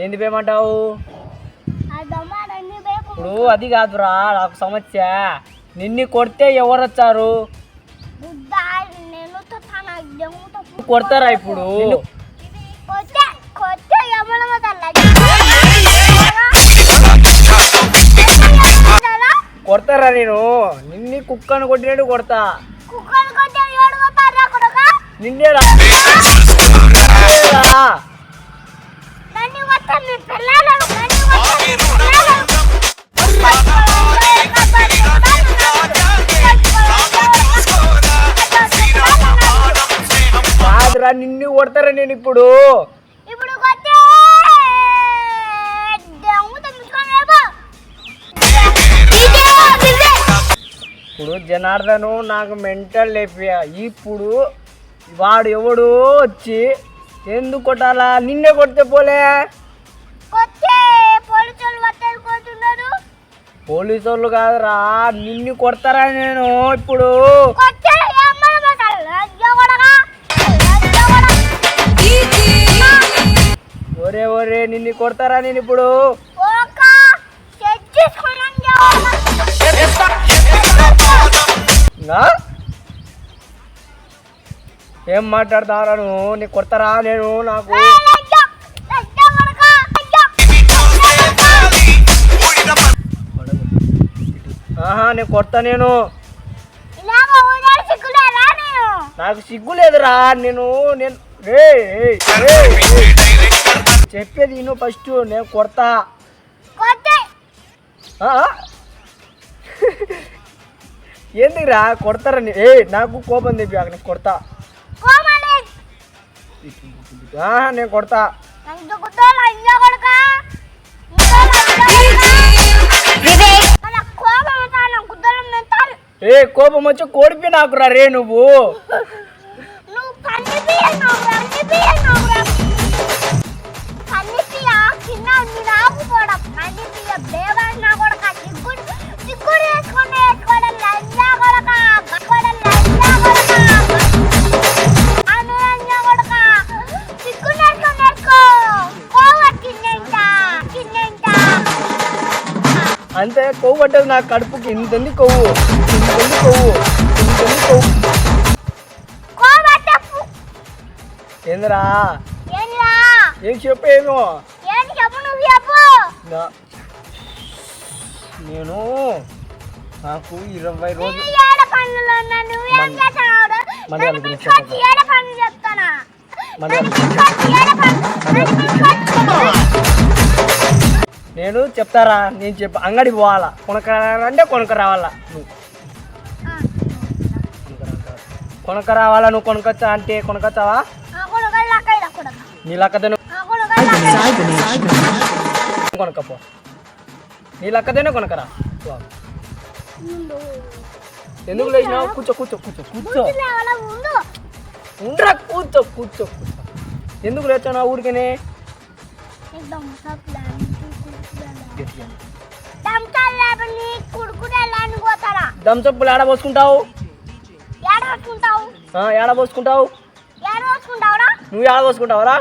ఏంది పేమంటావు ఇప్పుడు అది కాదురా నాకు సమస్య. నిన్ను కొడితే ఎవరు వచ్చారు? కొడతారా ఇప్పుడు? కొడతారా నేను? నిన్ను కుక్కను కొట్టినట్టు కొడతా. నిన్నేరా? కాదురా నిన్ను కొడతారా నేను ఇప్పుడు? ఇప్పుడు జనార్దను నాకు మెంటల్ లేపియా. ఇప్పుడు వాడు ఎవడు వచ్చి ఎందుకు కొట్టాలా? నిన్నే కొడితే పోలే. పోలీసు వాళ్ళు కాదురా నిన్ను కొడతారా నేను ఇప్పుడు? ఒరే ఒరే నిన్ను కొడతారా నేను ఇప్పుడు? ఏం మాట్లాడతారా నువ్వు? నీకు కొడతారా నేను నాకు? ఆహా నేను కొడతా నేను. నాకు సిగ్గు లేదురా నేను నేను రే చెప్పేది నేను ఫస్ట్ నేను కొడతా? ఎందుకురా కొడతారని ఏ నాకు కోపం తెప్పి నేను కొడతా. నేను కొడతా. ఏ కోపం వచ్చి కోడిపి నాకురా రే నువ్వు. అంతే కొవ్వు పట్టదు నా కడుపుకి ఇంతంది కొవ్వు. ఇంతంది కొవ్వు. ఇంతంది కొవ్వు. ఏందిరా? ఏం చెప్పేమో నేను నాకు ఇరవై రోజులు వాళ్ళ గురించి గురించి నేను చెప్తారా? నేను చెప్ప అంగడి పోవాలా? కొనక అంటే కొనక రావాలా నువ్వు కొనక రావాలా నువ్వు కొనకొచ్చా అంటే కొనకొచ్చావా నీ కొనకపో నీ లక్కతేనే కొనకరా. ఎందుకు లేచినావు? కూర్చో కూర్చో కూర్చో కూర్చో. ఉండరా కూర్చో కూర్చో కూర్చో. ఎందుకు లేచావు ఊరికనే? పోతారా దమ్సప్పులు ఏడ పోసుకుంటావు? ఏడ పోసుకుంటావు? నువ్వు ఏడ పోసుకుంటావురా?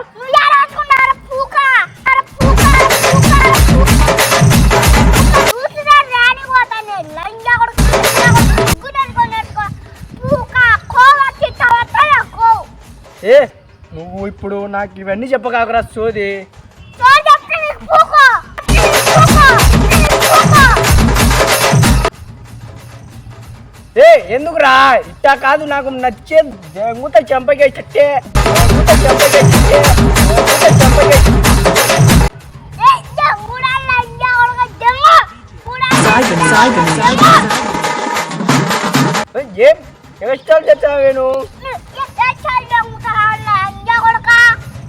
ఏ నువ్వు ఇప్పుడు నాకు ఇవన్నీ చెప్పకాకరా సోది. ఎందుకురా? ఇట్టా కాదు నాకు నచ్చే దెంగుత చెంపకే చెట్టే. దెంగుత చెంపకే చెట్టే. దెంగుత చెంపకే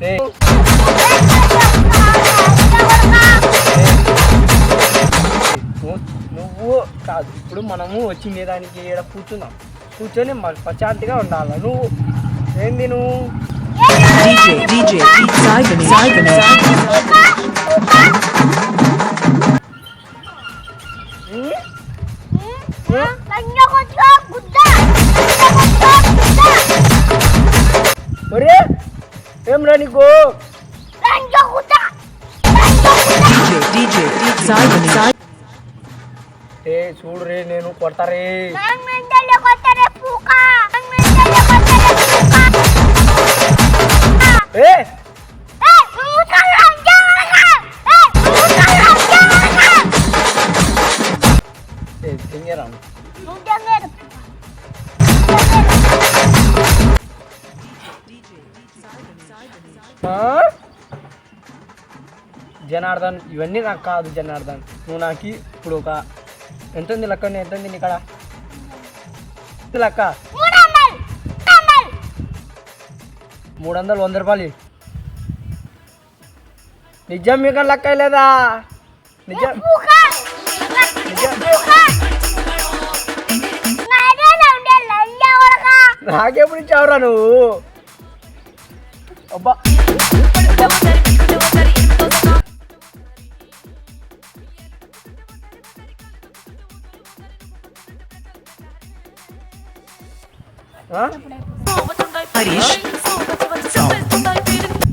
ఏ, ఇప్పుడు మనము వచ్చింది దానికి ఇక్కడ కూర్చుందాం కూర్చొని ప్రశాంతిగా ఉండాలి నువ్వు ఏంది నువ్వు DJ, DJ? ఒరే ఏం రా నీకు Saibani. Saibani. ఏ చూడు రే నేను కొడతారే నన్ను మెంటల్లో కొట్టరే పూక నన్ను మెంటల్లో కొట్టరే పూక ఏ ఏయ్ నువ్వు కళ్ళు అంజావరగా ఏయ్ నువ్వు కళ్ళు అంజావరగా ఏ తింగరాను నువ్వు దెంగేరు జనార్దన్ ఇవన్నీ నాకు కాదు జనార్దన్ నువ్వు నాకు ఇప్పుడు ఒక ఎంత ఉంది లెక్క ఎంత ఉంది ఇక్కడ లెక్క? మూడు వందలు వంద రూపాయలు. నిజం మీకు లెక్క లేదా నిజం నాకెప్పుడు ఇచ్చావురా నువ్వు? అబ్బా.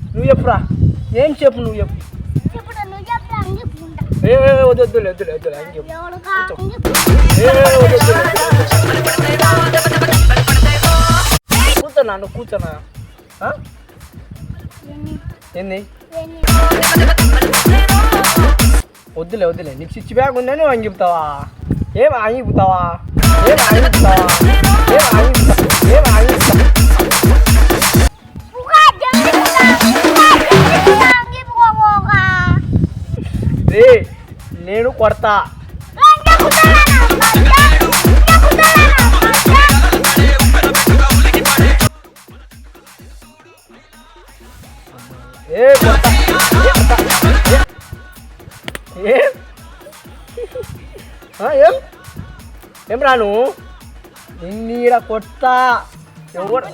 నువ్వు చెప్పురా. ఏం చెప్పు నువ్వు చెప్పు. నువ్వు ఏ ఏ, ఏ, వద్దు వద్దులే వద్దులే వద్దులే అని చెప్పు. ఎవరుగా అంగి ఏ, ఏ, వద్దు, వద్దులే, వద్దులే. కూర్చోనా నువ్వు కూర్చోనా? ఆ? ఏంది? వద్దులే వద్దులే. నీకు స్విచ్ బ్యాగ్ ఉందని వంగిపుతావా ఏం ఆగిపుతావా ఏం ఆగిపుతావా ఏం నేను కొడతా. ఏ కొడతా. ఏం? ఏం ఏం. రాను? నిన్నీడ కొడతా. ఎవరు?